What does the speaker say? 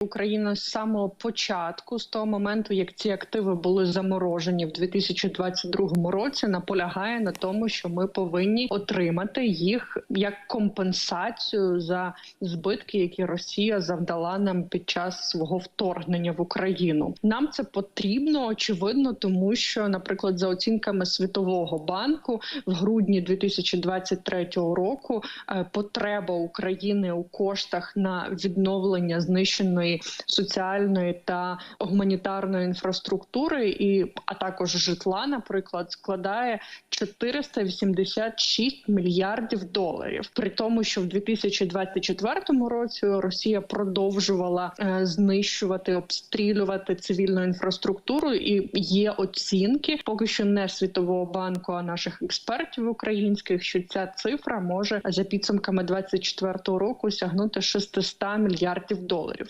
Україна з самого початку, з того моменту, як ці активи були заморожені в 2022 році, наполягає на тому, що ми повинні отримати їх як компенсацію за збитки, які Росія завдала нам під час свого вторгнення в Україну. Нам це потрібно очевидно, тому що, наприклад, за оцінками Світового банку, в грудні 2023 року е, потреба України у коштах на відновлення знищеної соціальної та гуманітарної інфраструктури, і а також житла, наприклад, складає 486 мільярдів доларів. При тому, що в 2024 році Росія продовжувала е, знищувати, обстрілювати цивільну інфраструктуру, і є оцінки, поки що не світового банку, а наших експертів українських, що ця цифра може за підсумками 2024 року сягнути 600 мільярдів доларів.